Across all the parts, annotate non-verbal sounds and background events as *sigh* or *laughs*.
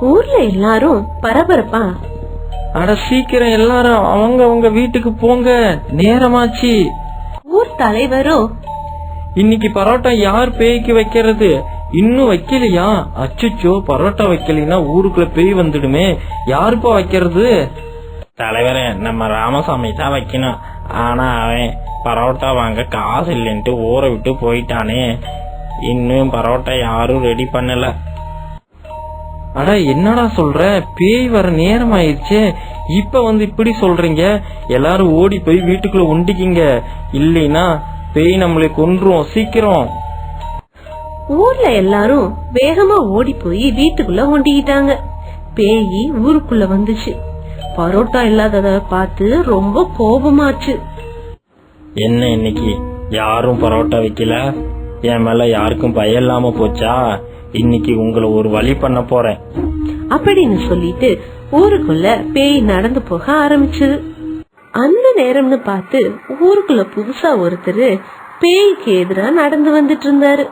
ஊர்ல எல்லாரும் பரபரப்பா? அட சீக்கிரம் எல்லாரும் அவங்க அவங்க வீட்டுக்கு போங்க. நேரமாச்சு. ஊர் தலைவரும் இன்னைக்கு பரோட்டா யார் பேய்க்கு வைக்கிறது? இன்னும் வைக்கலையா? அச்சுச்சோ பரோட்டா வைக்கலைன்னா ஊருக்குள்ள பேய் வந்துடுமே. யாருப்பா வைக்கிறது? தலைவரே நம்ம ராமசாமி தான் வைக்கணும். ஆனா அவன் பரோட்டா வாங்க காசு இல்லைன்ட்டு ஊரை விட்டு போயிட்டானே. இன்னும் பரோட்டா யாரும் ரெடி பண்ணல. அட என்னடா சொல்ற? பேய் வர நேரம் ஆயிடுச்சே இப்ப வந்து இப்படி சொல்றீங்க? எல்லாரும் ஓடி போய் வீட்டுக்குள்ள ஒண்டிக்கிங்க. இல்லைன்னா பேய் நம்மளை கொன்றும் சீக்கிரம். ஊர்ல எல்லாரும் வேகமா ஓடி போய் வீட்டுக்குள்ள ஒண்டிக்கிட்டாங்க. பேயி ஊருக்குள்ள வந்துச்சு. பரோட்டா இல்லாதத பார்த்து ரொம்ப கோபமாச்சு. என்ன இன்னைக்கு? யாரும் பரோட்டா வைக்கல? என் மேல யாருக்கும் பயம் இல்லாம போச்சா? இன்னைக்கு உங்களை ஒரு வழி பண்ண போறேன். அப்படின்னு சொல்லிட்டு ஊருக்குள்ள பேய் நடந்து போக ஆரம்பிச்சது. அந்த நேரம்னு பார்த்து ஊருக்குள்ள புதுசா ஒருத்தர் பேய்க்கு எதிரா நடந்து வந்துட்டு இருந்தாரு.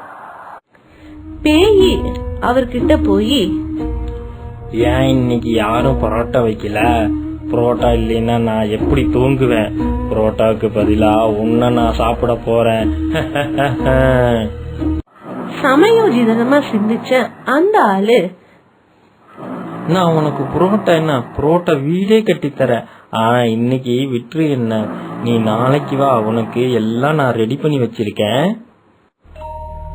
பேய் அவர்கிட்ட போய் ஏன் இன்னைக்கு யாரும் பரோட்டா வைக்கல? புரோட்டா இல்லைன்னா நான் எப்படி தூங்குவேன்? புரோட்டாவுக்கு பதிலா உன்னை நான் சாப்பிட போறேன். *laughs* சமயோஜிதமா சிந்திச்ச அந்த ஆளு நான் உனக்கு புரோட்டா என்ன? புரோட்டா வீடே கட்டித்தரேன் ஆனா இன்னைக்கு விட்டுரு என்ன? நீ நாளைக்கு வா உனக்கு எல்லாம் நான் ரெடி பண்ணி வச்சிருக்கேன்.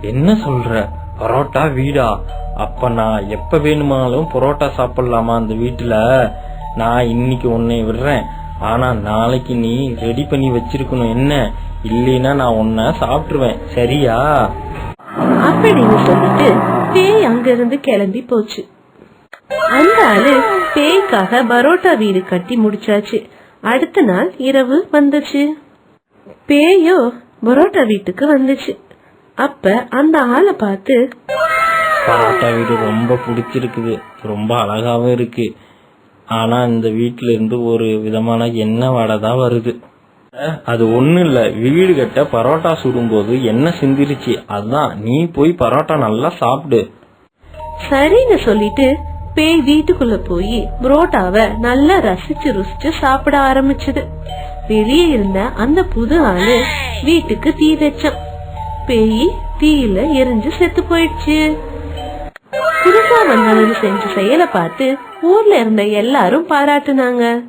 என்ன சொல்ற? பரோட்டா வீடா? அப்ப நான் எப்ப வேணுமானாலும் பரோட்டா சாப்பிடலாமா அந்த வீட்டுல? நான் இன்னைக்கு உன்னை விடுறேன். ஆனா நாளைக்கு நீ ரெடி பண்ணி வச்சிருக்கணும். என்ன? இல்லைன்னா நான் உன்னை சாப்பிட்டுருவேன். சரியா? அப்படின்னு சொல்லிட்டு பேய் அங்கிருந்து கிளம்பி போச்சு. அந்த ஆளு பேய்க்காக பரோட்டா வீடு கட்டி முடிச்சாச்சு. அடுத்த நாள் இரவு வந்துச்சு பேயோ பரோட்டா வீட்டுக்கு வந்துச்சு. அப்ப அந்த ஆளை பார்த்து பரோட்டா வீடு ரொம்ப பிடிச்சிருக்குது. ரொம்ப அழகாவும் இருக்கு. ஆனா இந்த வீட்டுல இருந்து ஒரு விதமான எண்ணெய் வாடை தான் வருது. அது ஒண்ணும் இல்ல. வீடு கட்ட பரோட்டா சுடும்போது என்ன சிந்திருச்சு? அதான் நீ போய் பரோட்டா நல்லா சாப்பிடு. சரின்னு சொல்லிட்டு பேய் வீட்டுக்குள்ள போய் புரோட்டாவை நல்லா ரசிச்சு ருசிச்சு சாப்பிட ஆரம்பிச்சது. வெளியே இருந்த அந்த புது ஆளு வீட்டுக்கு தீ வச்சான் பேய் தீயில எரிஞ்சு செத்து போயிடுச்சு. புதுசா வந்தவர் செஞ்ச செயலை பார்த்து ஊர்ல இருந்த எல்லாரும் பாராட்டுனாங்க.